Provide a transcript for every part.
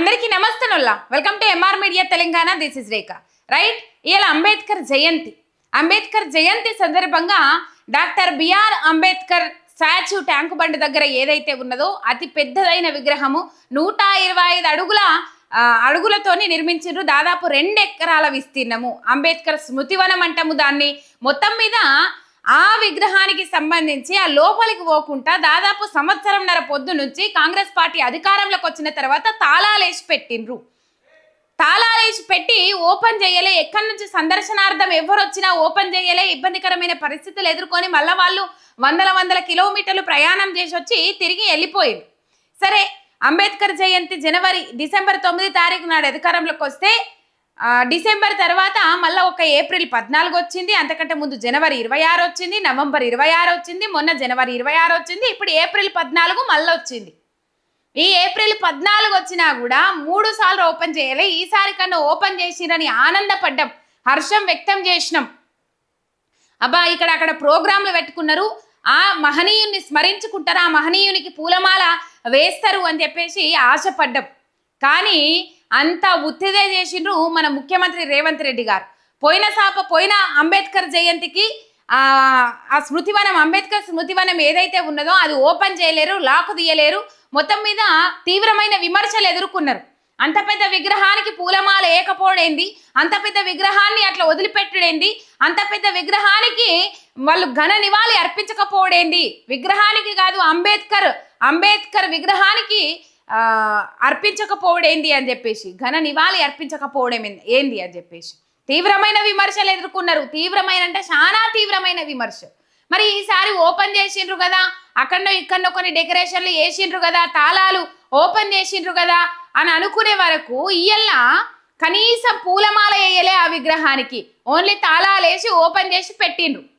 అందరికీ నమస్తనుల్లా welcome to MR media Telangana this is Rekha right ఇవాళ అంబేద్కర్ జయంతి. అంబేద్కర్ జయంతి సందర్భంగా doctor BR Ambedkar statue tank బండి దగ్గర ఏదైతే ఉన్నదో అతి పెద్దదైన విగ్రహము నూట ఇరవై ఐదు అడుగుల అడుగులతోని నిర్మించారు దాదాపు రెండు ఎకరాల విస్తీర్ణము. అంబేద్కర్ స్మృతివనం అంటాము దాన్ని మొత్తం మీద ఆ విగ్రహానికి సంబంధించి ఆ లోపలికి పోకుండా దాదాపు సంవత్సరంన్నర పొద్దు నుంచి కాంగ్రెస్ పార్టీ అధికారంలోకి వచ్చిన తర్వాత తాళాలేసి పెట్టిండ్రు. తాళాలేసి పెట్టి ఓపెన్ చేయలే. ఎక్కడి నుంచి సందర్శనార్థం ఎవరు వచ్చినా ఓపెన్ చేయలే. ఇబ్బందికరమైన పరిస్థితులు ఎదుర్కొని మళ్ళీ వాళ్ళు వందల వందల కిలోమీటర్లు ప్రయాణం చేసి వచ్చి తిరిగి వెళ్ళిపోయారు సరే అంబేద్కర్ జయంతి జనవరి డిసెంబర్ తొమ్మిది తారీఖు నాడు అధికారంలోకి వస్తే డిసెంబర్ తర్వాత మళ్ళీ ఒక ఏప్రిల్ పద్నాలుగు వచ్చింది. అంతకంటే ముందు జనవరి ఇరవై ఆరు వచ్చింది. నవంబర్ ఇరవై ఆరు వచ్చింది. మొన్న జనవరి ఇరవై ఆరు వచ్చింది. ఇప్పుడు ఏప్రిల్ పద్నాలుగు మళ్ళీ వచ్చింది. ఈ ఏప్రిల్ పద్నాలుగు వచ్చినా కూడా మూడు సార్లు ఓపెన్ చేయలే. ఈసారి కన్నా ఓపెన్ చేసిరని ఆనందపడ్డాం హర్షం వ్యక్తం చేసినాం. అబ్బా ఇక్కడ అక్కడ ప్రోగ్రాంలు పెట్టుకున్నారు. ఆ మహనీయుని స్మరించుకుంటారు. ఆ మహనీయునికి పూలమాల వేస్తారు అని చెప్పేసి ఆశపడ్డాం. కానీ అంత ఉత్తిదే చేసిండ్రు మన ముఖ్యమంత్రి రేవంత్ రెడ్డి గారు. పోయిన సాప పోయిన అంబేద్కర్ జయంతికి ఆ స్మృతివనం అంబేద్కర్ స్మృతివనం ఏదైతే ఉన్నదో అది ఓపెన్ చేయలేరు లాక్ తీయలేరు మొత్తం మీద తీవ్రమైన విమర్శలు ఎదుర్కొన్నారు. అంత పెద్ద విగ్రహానికి పూలమాల ఏకపోడేంది? అంత పెద్ద విగ్రహాన్ని అట్లా వదిలిపెట్టడేంది? అంత పెద్ద విగ్రహానికి వాళ్ళు ఘన నివాళి అర్పించకపోవడేంది విగ్రహానికి కాదు అంబేద్కర్ అంబేద్కర్ విగ్రహానికి అర్పించకపోవడేంది అని చెప్పేసి ఘన నివాళి అర్పించకపోవడం ఏంది- అని చెప్పేసి. తీవ్రమైన విమర్శలు ఎదుర్కొన్నారు. తీవ్రమైన అంటే చాలా తీవ్రమైన విమర్శ. మరి ఈసారి ఓపెన్ చేసిండ్రు కదా అక్కడో ఇక్కడో కొన్ని డెకరేషన్లు వేసిండ్రు కదా తాళాలు ఓపెన్ చేసిండ్రు కదా అని అనుకునే వరకు ఇయ్యల్లా కనీసం పూలమాల వేయలే ఆ విగ్రహానికి. ఓన్లీ తాళాలు వేసి ఓపెన్ చేసి పెట్టిండ్రు.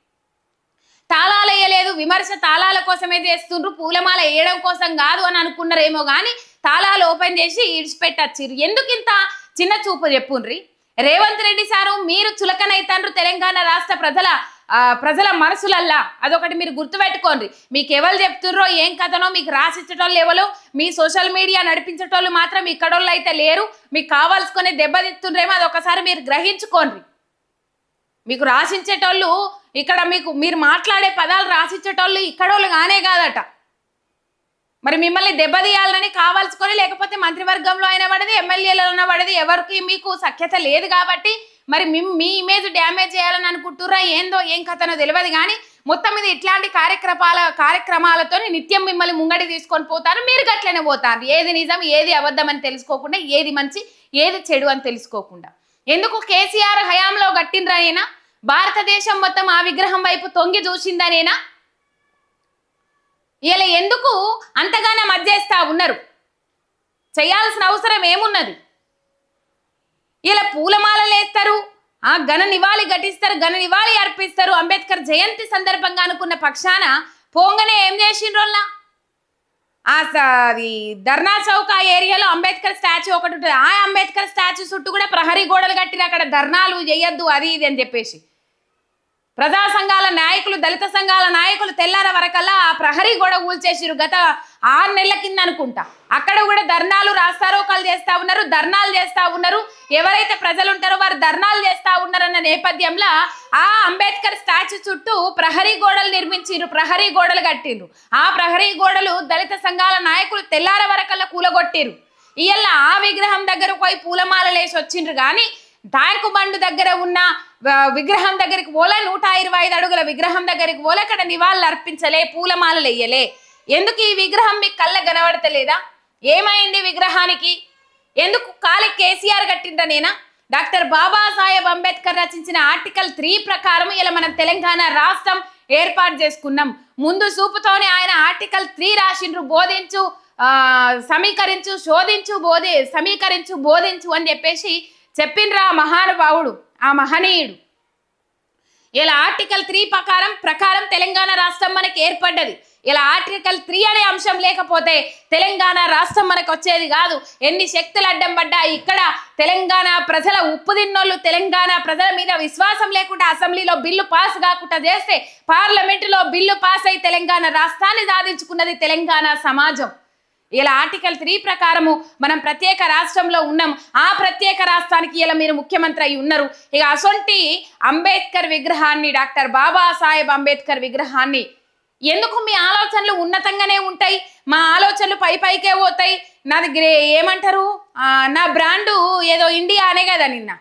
తాళాలు వేయలేదు. విమర్శ తాళాల కోసమే చేస్తుండ్రు. పూలమాల వేయడం కోసం కాదు అని అనుకున్నారేమో కానీ తాళాలు ఓపెన్ చేసి ఇడిచిపెట్టచ్చిర్రు ఎందుకు ఇంత చిన్న చూపు చెప్పుండ్రి? రేవంత్ రెడ్డి సారు మీరు చులకనైతాండ్రు తెలంగాణ రాష్ట్ర ప్రజల ప్రజల మనసులల్లా. అదొకటి మీరు గుర్తుపెట్టుకోండి. మీకు ఎవరు చెప్తుర్రో ఏం కథనో మీకు రాసిచ్చటోళ్ళు ఎవరో? మీ సోషల్ మీడియా నడిపించేటోళ్ళు మాత్రం ఇక్కడోళ్ళు అయితే లేరు. మీకు కావాల్సుకొని దెబ్బతిత్తుండ్రేమో అది ఒకసారి మీరు గ్రహించుకోండి. మీకు రాసించేటోళ్ళు ఇక్కడ మీకు మీరు మాట్లాడే పదాలు రాసిచ్చేటోళ్ళు ఇక్కడోళ్ళు కానే కాదట. మరి మిమ్మల్ని దెబ్బతీయాలని కావాల్సుకొని లేకపోతే మంత్రివర్గంలో అయినా పడది ఎమ్మెల్యేలో అయినా పడది ఎవరికి మీకు సఖ్యత లేదు కాబట్టి మరి మీ- మీ ఇమేజ్ డ్యామేజ్ చేయాలని అనుకుంటుర్రా ఏందో ఏం కథనో తెలియదు కానీ మొత్తం మీద ఇట్లాంటి కార్యక్రమాల కార్యక్రమాలతో నిత్యం మిమ్మల్ని ముంగడి తీసుకొని పోతారు మీరు గట్లనే పోతారు. ఏది నిజం ఏది అబద్ధం అని తెలుసుకోకుండా ఏది మంచి ఏది చెడు అని తెలుసుకోకుండా. ఎందుకు కేసీఆర్ హయాంలో గట్టిండ్రనేనా భారతదేశం మొత్తం ఆ విగ్రహం వైపు తొంగి చూసిందనేనా? ఇలా ఎందుకు అంతగానో మధ్యేస్తా ఉన్నారు? చేయాల్సిన అవసరం ఏమున్నది? ఇలా పూలమాలలు వేస్తారు ఆ ఘన నివాళి ఘటిస్తారు ఘన నివాళి అర్పిస్తారు. అంబేద్కర్ జయంతి సందర్భంగా అనుకున్న పక్షాన పోంగనే ఏం చేసిండ్రోల్లా అది ధర్నా చౌక్ ఆ ఏరియాలో అంబేద్కర్ స్టాచ్యూ ఒకటి ఉంటుంది. ఆ అంబేద్కర్ స్టాచ్యూ చుట్టూ కూడా ప్రహరీ గోడలు కట్టిన అక్కడ ధర్నాలు చేయొద్దు అది ఇది అని చెప్పేసి. ప్రజా సంఘాల నాయకులు దళిత సంఘాల నాయకులు తెల్లార వరకల్లా ఆ ప్రహరీ గోడ కూల్చేసిరు గత ఆరు నెలల కింద అనుకుంటా. అక్కడ కూడా ధర్నాలు రాస్తారోకాలు చేస్తా ఉన్నారు ధర్నాలు చేస్తా ఉన్నారు. ఎవరైతే ప్రజలు ఉంటారో వారు ధర్నాలు చేస్తా ఉన్నారన్న నేపథ్యంలో ఆ అంబేద్కర్ స్టాచ్యూ చుట్టూ ప్రహరీ గోడలు నిర్మించిరు ప్రహరీ గోడలు కట్టిండ్రు ఆ ప్రహరీ గోడలు దళిత సంఘాల నాయకులు తెల్లార వరకల్లా కూలగొట్టిరు ఇయ్యాల ఆ విగ్రహం దగ్గర పోయి పూలమాల వేసి వచ్చిండ్రు కానీ ట్యాంకు బండు దగ్గర ఉన్న విగ్రహం దగ్గరికి పోలే నూట ఇరవై ఐదు అడుగుల విగ్రహం దగ్గరికి పోలే అక్కడ నివాళులు అర్పించలే పూలమాలలు వేయలే. ఎందుకు ఈ విగ్రహం మీకు కళ్ళ కనబడతలేదా? ఏమైంది విగ్రహానికి? ఎందుకు కాలి కేసీఆర్ కట్టిండనేనా డాక్టర్ బాబాసాహెబ్ అంబేద్కర్ రచించిన ఆర్టికల్ త్రీ ప్రకారం ఇలా మనం తెలంగాణ రాష్ట్రం ఏర్పాటు చేసుకున్నాం. ముందు చూపుతోనే ఆయన ఆర్టికల్ త్రీ రాసిండ్రు బోధించు ఆ, సమీకరించు శోధించు బోధి సమీకరించు బోధించు అని చెప్పేసి చెప్పిండ్రా ఆ మహానుభావుడు ఆ మహనీయుడు. ఇలా ఆర్టికల్ త్రీ ప్రకారం ప్రకారం తెలంగాణ రాష్ట్రం మనకి ఏర్పడ్డది. ఇలా ఆర్టికల్ త్రీ అనే అంశం లేకపోతే తెలంగాణ రాష్ట్రం మనకు వచ్చేది కాదు. ఎన్ని శక్తులు అడ్డం పడ్డా ఇక్కడ తెలంగాణ ప్రజల ఉప్పు తిన్నోళ్ళు తెలంగాణ ప్రజల మీద విశ్వాసం లేకుండా అసెంబ్లీలో బిల్లు పాస్ కాకుండా చేస్తే పార్లమెంటులో బిల్లు పాస్ అయి తెలంగాణ రాష్ట్రాన్ని సాధించుకున్నది తెలంగాణ సమాజం. ఇలా ఆర్టికల్ త్రీ ప్రకారము మనం ప్రత్యేక రాష్ట్రంలో ఉన్నాం. ఆ ప్రత్యేక రాష్ట్రానికి ఇలా మీరు ముఖ్యమంత్రి అయి ఉన్నారు. ఇక అసొంటి అంబేద్కర్ విగ్రహాన్ని డాక్టర్ బాబాసాహెబ్ అంబేద్కర్ విగ్రహాన్ని ఎందుకు మీ ఆలోచనలు ఉన్నతంగానే ఉంటాయి? మా ఆలోచనలు పై పైకే పోతాయి. నాది గ్రే ఏమంటారు? నా బ్రాండు ఏదో ఇండియా అనే కదా నిన్న.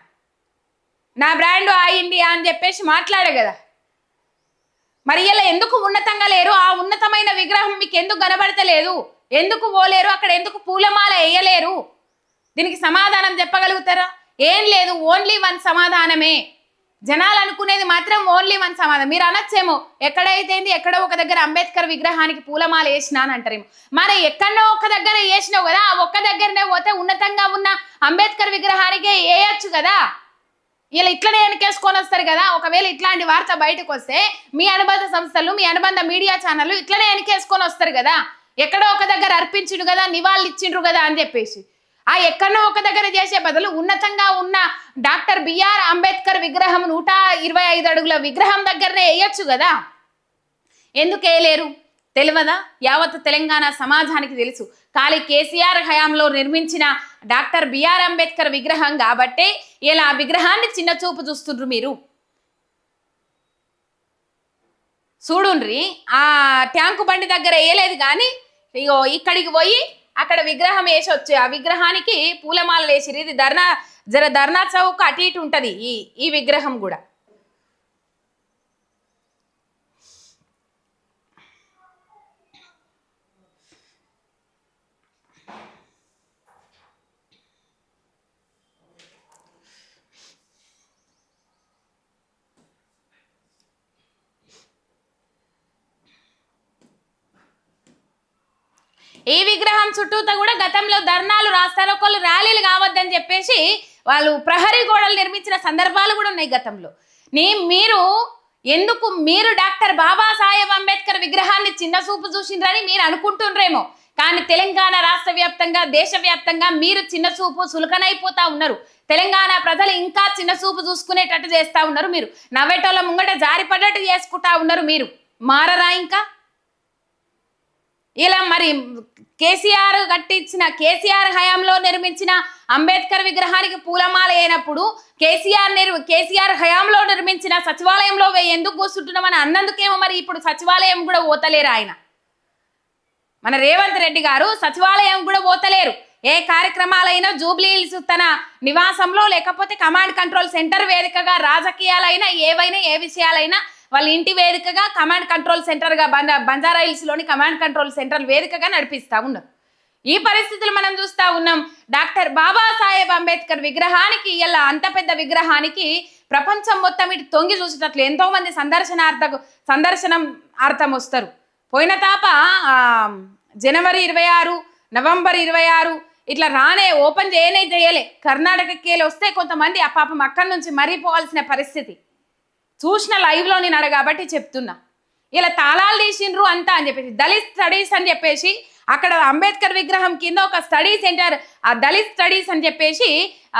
నా బ్రాండు ఆ ఇండియా అని చెప్పేసి మాట్లాడే కదా. మరి ఇలా ఎందుకు ఉన్నతంగా లేరు? ఆ ఉన్నతమైన విగ్రహం మీకు ఎందుకు కనబడతలేదు? ఎందుకు పోలేరు? అక్కడ ఎందుకు పూలమాల వేయలేరు? దీనికి సమాధానం చెప్పగలుగుతారా? ఏం లేదు ఓన్లీ వన్ సమాధానమే. జనాలు అనుకునేది మాత్రం ఓన్లీ వన్ సమాధానం. మీరు అనొచ్చేమో ఎక్కడైతే ఏంది ఎక్కడో ఒక దగ్గర అంబేద్కర్ విగ్రహానికి పూలమాల వేసినా అని అంటారేమో. మరి ఎక్కడో ఒక దగ్గర వేసినావు కదా ఆ ఒక్క దగ్గరనే పోతే ఉన్నతంగా ఉన్న అంబేద్కర్ విగ్రహానికే వేయచ్చు కదా? ఇలా ఇట్లనే వెనకేసుకొని వస్తారు కదా? ఒకవేళ ఇట్లాంటి వార్త బయటకు వస్తే మీ అనుబంధ సంస్థలు మీ అనుబంధ మీడియా ఛానళ్ళు ఇట్లనే వెనకేసుకొని వస్తారు కదా? ఎక్కడో ఒక దగ్గర అర్పించిండు కదా నివాళులు ఇచ్చిండ్రు కదా అని చెప్పేసి. ఆ ఎక్కడో ఒక దగ్గర చేసే బదులు ఉన్నతంగా ఉన్న డాక్టర్ బిఆర్ అంబేద్కర్ విగ్రహం నూట ఇరవై ఐదు అడుగుల విగ్రహం దగ్గరనే వేయచ్చు కదా. ఎందుకు వేయలేరు? తెలియదా? యావత్ తెలంగాణ సమాజానికి తెలుసు. ఖాళీ కేసీఆర్ హయాంలో నిర్మించిన డాక్టర్ బిఆర్ అంబేద్కర్ విగ్రహం కాబట్టే ఇలా విగ్రహాన్ని చిన్న చూపు చూస్తుండ్రు మీరు. చూడుండ్రి ఆ ట్యాంకు బండి దగ్గర వేయలేదు కానీ ఇగో ఇక్కడికి పోయి అక్కడ విగ్రహం వేసి వచ్చి ఆ విగ్రహానికి పూలమాలలు వేసిరు ఇది ధర్నా జర ధర్నా చౌక్ అటు ఇటు ఉంటుంది ఈ ఈ విగ్రహం కూడా. ఈ విగ్రహం చుట్టూతో కూడా గతంలో ధర్నాలు రాస్తారోకోళ్ళు ర్యాలీలు కావద్దని చెప్పేసి వాళ్ళు ప్రహరీ గోడలు నిర్మించిన సందర్భాలు కూడా ఉన్నాయి గతంలో. నీ మీరు ఎందుకు మీరు డాక్టర్ బాబాసాహెబ్ అంబేద్కర్ విగ్రహాన్ని చిన్న చూపు చూసిండ్రని మీరు అనుకుంటుండ్రేమో. కానీ తెలంగాణ రాష్ట్ర వ్యాప్తంగా దేశవ్యాప్తంగా మీరు చిన్న చూపు సులకనైపోతా ఉన్నారు. తెలంగాణ ప్రజలు ఇంకా చిన్న చూపు చూసుకునేటట్టు చేస్తా ఉన్నారు మీరు. నవ్వేటోళ్ళ ముంగట జారిపడ్డట్టు చేసుకుంటా ఉన్నారు మీరు. మారరా ఇంకా? ఇలా మరి కేసీఆర్ కట్టించిన కేసీఆర్ హయాంలో నిర్మించిన అంబేద్కర్ విగ్రహానికి పూలమాల అయినప్పుడు కేసీఆర్ నిర్ కేసీఆర్ హయాంలో నిర్మించిన సచివాలయంలో వే- ఎందుకు కూర్చుంటున్నామని అన్నందుకేమో మరి ఇప్పుడు సచివాలయం కూడా పోతలేరు ఆయన. మన రేవంత్ రెడ్డి గారు సచివాలయం కూడా పోతలేరు. ఏ కార్యక్రమాలైనా జూబ్లీ హిల్స్ తన నివాసంలో లేకపోతే కమాండ్ కంట్రోల్ సెంటర్ వేదికగా రాజకీయాలైనా ఏవైనా ఏ విషయాలైనా వాళ్ళ ఇంటి వేదికగా కమాండ్ కంట్రోల్ సెంటర్గా బంజా బంజారా హిల్స్లోని కమాండ్ కంట్రోల్ సెంటర్ వేదికగా నడిపిస్తా ఉన్నారు ఈ పరిస్థితులు మనం చూస్తా ఉన్నాం. డాక్టర్ బాబాసాహెబ్ అంబేద్కర్ విగ్రహానికి ఇలా అంత పెద్ద విగ్రహానికి ప్రపంచం మొత్తం ఇటు తొంగి చూసినట్లు ఎంతో మంది సందర్శనార్థకు సందర్శనం అర్థం వస్తారు. పోయిన తాప జనవరి ఇరవై ఆరు నవంబర్ ఇరవై ఆరు ఇట్లా రానే ఓపెన్ చేయనే చేయలే. కర్ణాటకకి వెళ్ళి వస్తే కొంతమంది ఆ పాపం అక్కడి నుంచి మరిపోవాల్సిన పరిస్థితి. చూసిన లైవ్లో నేను అడ కాబట్టి చెప్తున్నా. ఇలా తాళాలు తీసిండ్రు అంతా అని చెప్పేసి దళిత్ స్టడీస్ అని చెప్పేసి అక్కడ అంబేద్కర్ విగ్రహం కింద ఒక స్టడీ సెంటర్ ఆ దళిత్ స్టడీస్ అని చెప్పేసి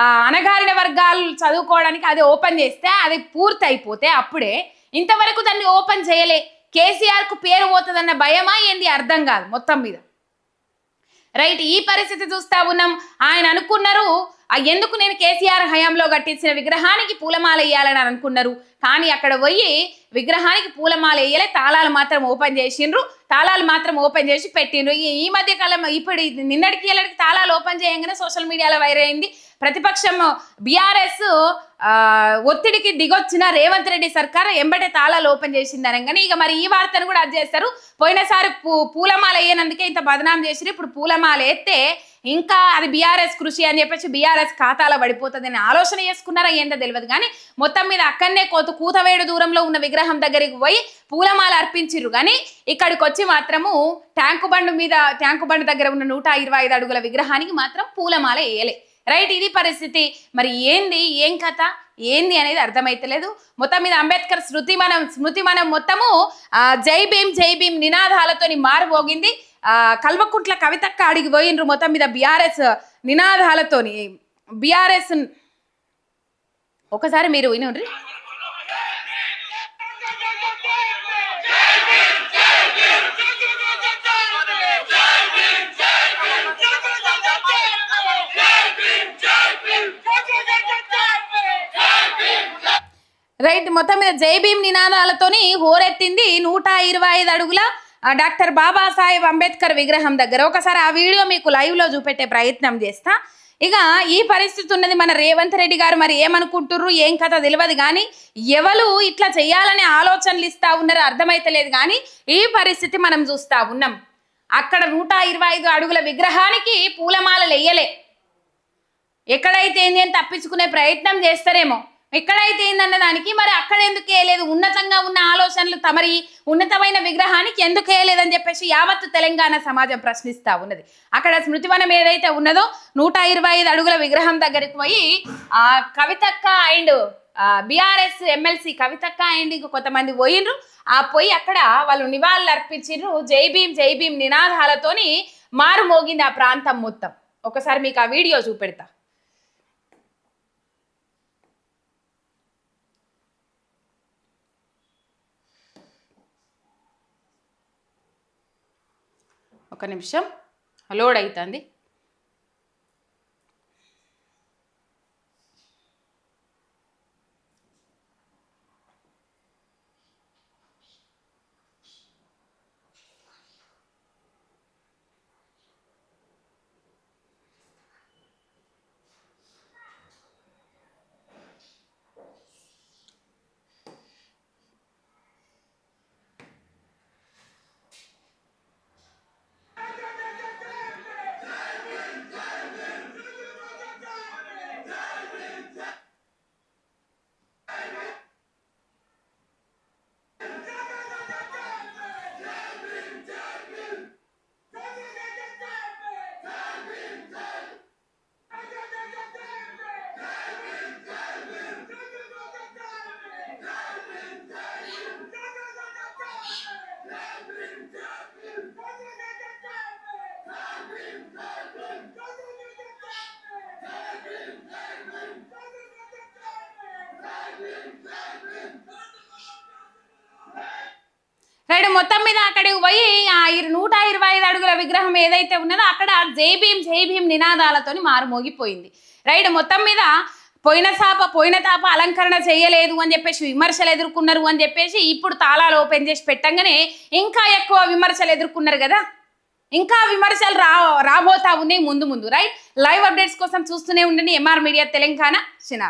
అనగారిన అణగారిన వర్గాలు చదువుకోవడానికి అది ఓపెన్ చేస్తే అది పూర్తి అయిపోతే అప్పుడే ఇంతవరకు దాన్ని ఓపెన్ చేయలే. కేసీఆర్కు పేరు పోతుందన్న భయమా ఏంది అర్థం కాదు మొత్తం మీద. రైట్ ఈ పరిస్థితి చూస్తా ఉన్నాం. ఆయన అనుకున్నారు ఎందుకు నేను కేసీఆర్ హయాంలో కట్టించిన విగ్రహానికి పూలమాల వేయాలని అనుకున్నారు? కానీ అక్కడ పోయి విగ్రహానికి పూలమాల వేయలే తాళాలు మాత్రం ఓపెన్ చేసిండ్రు. తాళాలు మాత్రం ఓపెన్ చేసి పెట్టిండ్రు. ఈ- ఈ మధ్య కాలం ఇప్పుడు నిన్నటికి వెళ్ళడికి తాళాలు ఓపెన్ చేయగానే సోషల్ మీడియాలో వైరల్ అయింది. ప్రతిపక్షం బీఆర్ఎస్ ఒత్తిడికి దిగొచ్చిన రేవంత్ రెడ్డి సర్కార్ ఎంబటే తాళాలు ఓపెన్ చేసింది అనగానే ఇక మరి ఈ వార్తను కూడా అది చేస్తారు. పోయినసారి పూ పూలమాల వేయనందుకే ఇంత బదనాం చేసిరు ఇప్పుడు పూలమాల ఎత్తే ఇంకా అది బీఆర్ఎస్ కృషి అని చెప్పేసి బీఆర్ఎస్ ఖాతాలో పడిపోతుంది అని ఆలోచన చేసుకున్నారా ఏందో తెలియదు. కానీ మొత్తం మీద అక్కడనే కోత కూతవేడు దూరంలో ఉన్న విగ్రహం దగ్గరికి పోయి పూలమాల అర్పించిర్రు. కానీ ఇక్కడికి వచ్చి మాత్రము ట్యాంకు బండు మీద ట్యాంకు బండు దగ్గర ఉన్న నూట ఇరవై ఐదు అడుగుల విగ్రహానికి మాత్రం పూలమాల వేయలే. రైట్ ఇది పరిస్థితి. మరి ఏంది? ఏం కథ? ఏంది అనేది అర్థమైతలేదు. మొత్తం మీద అంబేద్కర్ స్మృతి మనం స్మృతి మనం మొత్తము జై భీమ్ జై భీమ్ నినాదాలతోని మారుమోగింది కల్వకుంట్ల కవితక్క అడిగి పోయినరు మొత్తం మీద బీఆర్ఎస్ నినాదాలతోని. బీఆర్ఎస్ ఒకసారి మీరు వినండి. రైట్ మొత్తం మీద జై భీమ్ నినాదాలతోని హోరెత్తింది నూట ఇరవై ఐదు అడుగుల డాక్టర్ బాబాసాహెబ్ అంబేద్కర్ విగ్రహం దగ్గర ఒకసారి ఆ వీడియో మీకు లైవ్లో చూపెట్టే ప్రయత్నం చేస్తా. ఇక ఈ పరిస్థితి ఉన్నది మన రేవంత్ రెడ్డి గారు మరి ఏమనుకుంటుర్రు ఏం కథ తెలియదు కానీ ఎవరు ఇట్లా చేయాలనే ఆలోచనలు ఇస్తా ఉన్నారో అర్థమైతలేదు కానీ ఈ పరిస్థితి మనం చూస్తా ఉన్నాం. అక్కడ నూట ఇరవై ఐదు అడుగుల విగ్రహానికి పూలమాలలు వేయలే. ఎక్కడైతే ఏంది అని తప్పించుకునే ప్రయత్నం చేస్తారేమో. ఎక్కడైతే ఏందన్న దానికి మరి అక్కడ ఎందుకు వేయలేదు? ఉన్నతంగా ఉన్న ఆలోచనలు తమరి ఉన్నతమైన విగ్రహానికి ఎందుకు వేయలేదని చెప్పేసి యావత్తు తెలంగాణ సమాజం ప్రశ్నిస్తా ఉన్నది. అక్కడ స్మృతివనం ఏదైతే ఉన్నదో నూట ఇరవై ఐదు అడుగుల విగ్రహం దగ్గరికి పోయి ఆ కవితక్క అండ్ బీఆర్ఎస్ ఎమ్మెల్సీ కవితక్క అండ్ ఇంక కొంతమంది పోయినరు ఆ పోయి అక్కడ వాళ్ళు నివాళులు అర్పించిండ్రు జై భీం జై భీమ్ నినాదాలతోని మారుమోగింది ఆ ప్రాంతం మొత్తం. ఒకసారి మీకు ఆ వీడియో చూపెడతా. ఒక నిమిషం లోడ్ అవుతుంది మొత్తం మీద అక్కడికి పోయి ఆ నూట ఇరవై ఐదు అడుగుల విగ్రహం ఏదైతే ఉన్నదో అక్కడ జై భీం జై భీమ్ నినాదాలతోని మారుమోగిపోయింది రైట్ మొత్తం మీద పోయిన తాప పోయిన తాప అలంకరణ చేయలేదు అని చెప్పేసి విమర్శలు ఎదుర్కొన్నారు అని చెప్పేసి ఇప్పుడు తాళాలు ఓపెన్ చేసి పెట్టంగానే ఇంకా ఎక్కువ విమర్శలు ఎదుర్కొన్నారు కదా. ఇంకా విమర్శలు రా రాబోతా ఉన్నాయి ముందు ముందు. రైట్ లైవ్ అప్డేట్స్ కోసం చూస్తూనే ఉండండి. MR media Telangana చినా